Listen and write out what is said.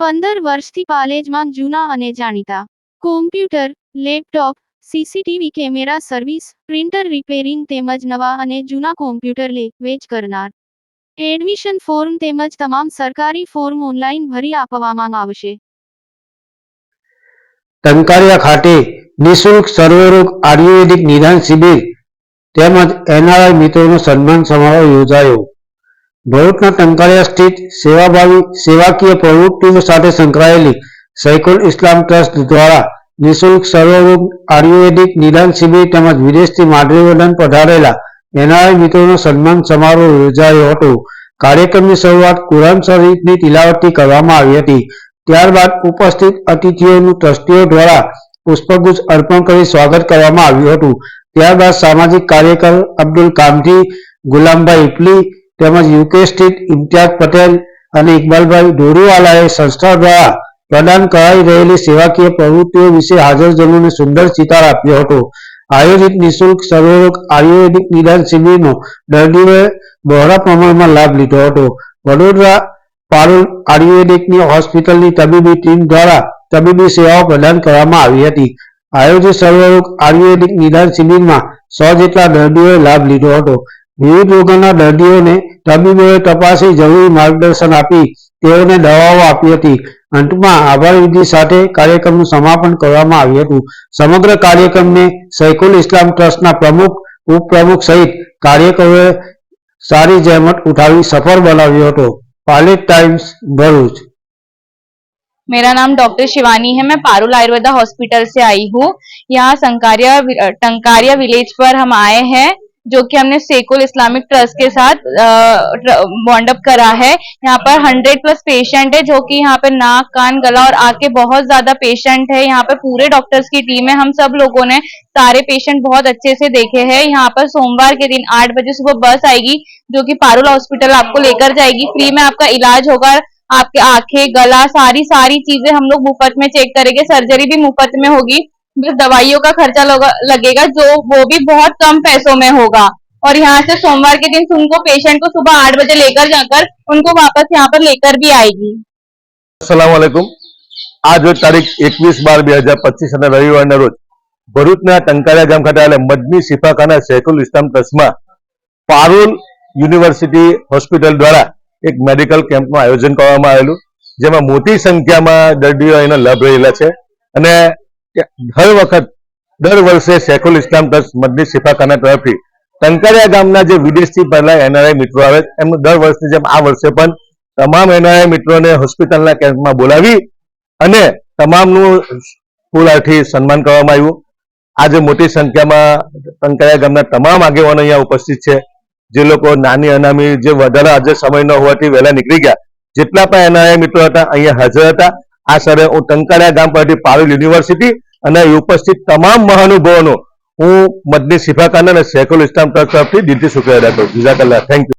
પંદર વર્ષથી પાલેજમાં જૂના અને જાણીતા. Computer laptop CCTV camera service printer repairing તેમજ નવા અને જૂના કોમ્પ્યુટર લે, વેચ કરનાર. એડમિશન ફોર્મ તેમજ તમામ સરકારી ફોર્મ ઓનલાઈન ભરી આપવામાં આવશે. ટંકારિયા ખાતે નિઃશુલ્ક સર્વરોગ આયુર્વેદિક નિદાન શિબિર તેમજ એનઆરઆઈ મિત્રોનો સન્માન સમારોહ યોજાયો. ભરૂચના ટંકાળિયા સ્થિત સેવાભાવી, સેવાકીય પ્રવૃત્તિઓ સાથે સંકળાયેલી સૈકુલ ઇસ્લામ ટ્રસ્ટ દ્વારા નિઃશુલ્ક સર્વરોગ આયુર્વેદિક નિદાન શિબિર તેમજ વિદેશથી વદન પધારેલા એનઆરઆઈ મિત્રોનો સન્માન સમારોહ યોજાયો હતો. કાર્યક્રમની શરૂઆત કુરાન શરીફની તિલાવતથી કરવામાં આવી હતી. ત્યારબાદ ઉપસ્થિત અતિથિઓનું ટ્રસ્ટીઓ દ્વારા પુષ્પગુચ્છ અર્પણ કરી સ્વાગત કરવામાં આવ્યું હતું. ત્યારબાદ સામાજિક કાર્યકર અબ્દુલ કામથી ગુલામભાઈ ઇપલી તેમજ યુકે સ્થિત ઇમ્તિયાઝ પટેલ અને ઇકબાલભાઈ ડોરીવાલાએ સંસ્થા દ્વારા પ્રદાન કરાઈ રહેલી સેવાકીય પ્રવૃત્તિઓ વિશે હાજરજનોને સુંદર ચિતાર આપ્યો હતો. આયોજિત નિઃશુલ્ક સર્વરોગ આયુર્વેદિક નિદાન શિબિરનો દર્દીઓએ બહોળા પ્રમાણમાં લાભ લીધો હતો. વડોદરા પારુલ આયુર્વેદિકની હોસ્પિટલની તબીબી ટીમ દ્વારા તબીબી સેવાઓ પ્રદાન કરવામાં આવી હતી. આયોજિત સર્વરોગ આયુર્વેદિક નિદાન શિબિરમાં સો જેટલા દર્દીઓએ લાભ લીધો હતો. વિવિધ રોગોના દર્દીઓને તબીબોએ તપાસી જરૂરી માર્ગદર્શન આપી તેઓને દવાઓ આપી હતી અંતમાં આભાર વિધિ સાથે કાર્યક્રમનું સમાપન કરવામાં આવ્યું હતું સમગ્ર કાર્યક્રમને સૈકુલ ઇસ્લામ ટ્રસ્ટના પ્રમુખ ઉપપ્રમુખ સહિત કાર્યકરોએ સારી જહેમત ઉઠાવી સફળ બનાવ્યો હતો પાલેજ ટાઈમ્સ ભરૂચ मेरा नाम डॉक्टर शिवानी है मैं पारुल आयुर्वेदा हॉस्पिटल से आई हूँ यहाँ संकारिया टंकारिया विलेज पर हम आए हैं जो कि हमने सेकुल इस्लामिक ट्रस्ट के साथ बॉन्ड अप करा है। यहाँ पर हंड्रेड प्लस पेशेंट है, जो कि यहाँ पे नाक, कान, गला और आँख के बहुत ज़्यादा पेशेंट है। यहाँ पर पूरे डॉक्टर्स की टीम है। हम सब लोगों ने सारे पेशेंट बहुत अच्छे से देखे हैं। यहाँ पर सोमवार के दिन आठ बजे सुबह बस आएगी, जो कि पारुल हॉस्पिटल आपको लेकर जाएगी। फ्री में आपका इलाज होगा। आपके आँखें, गला सारी सारी चीज़ें हम लोग मुफ़्त में चेक करेंगे। सर्जरी भी मुफ़्त में होगी। बस दवाइयों का खर्चा लोगा- लगेगा जो वो भी बहुत कम पैसों में होगा और यहाँ से सोमवार के दिन उनको पेशेंट को सुबह आठ बजे लेकर जाकर उनको वापस यहाँ पर लेकर भी आएगी અસલામ વાલેકુમ આજ રોજ તારીખ એકવીસ બાર બે હજાર પચીસ અને રવિવારના રોજ ભરૂચના ટંકારિયા ગામ ખાતે આવેલા મદની શિફાખાના શેખુલ ઇસ્લામ ટ્રસ્ટમાં પારુલ યુનિવર્સિટી હોસ્પિટલ દ્વારા એક મેડિકલ કેમ્પનું આયોજન કરવામાં આવેલું જેમાં મોટી સંખ્યામાં દર્દીઓ એનો લાભ રહેલા છે અને હર વખત દર વર્ષે શેખુલ ઇસ્લામ ટ્રસ્ટ મદની શિફાખાના તરફથી ટંકારિયા ગામના જે વિદેશથી પહેલા એનઆરઆઈ મિત્રો આવે એમનું દર વર્ષની જેમ આ વર્ષે પણ તમામ એનઆરઆઈ મિત્રોને હોસ્પિટલના કેમ્પમાં બોલાવી અને તમામનું ફૂલહારથી સન્માન કરવામાં આવ્યું. આજે મોટી સંખ્યામાં ટંકારિયા ગામના તમામ આગેવાનો અહીંયા ઉપસ્થિત છે. જે લોકો નાની અનામી જે વધારે આજે સમય ન હોવાથી વહેલા નીકળી ગયા. જેટલા પણ એનઆરઆઈ મિત્રો હતા, અહીંયા હાજર હતા. આ સરે હું ટંકાળિયા ગામ પરથી પાવેલ યુનિવર્સિટી અને ઉપસ્થિત તમામ મહાનુભાવોનો હું મદની શિફાખાના અને શેખુલ ઇસ્લામ ટ્રસ્ટ તરફથી દિલથી શુક્રિયા અદા કરું છું. Thank you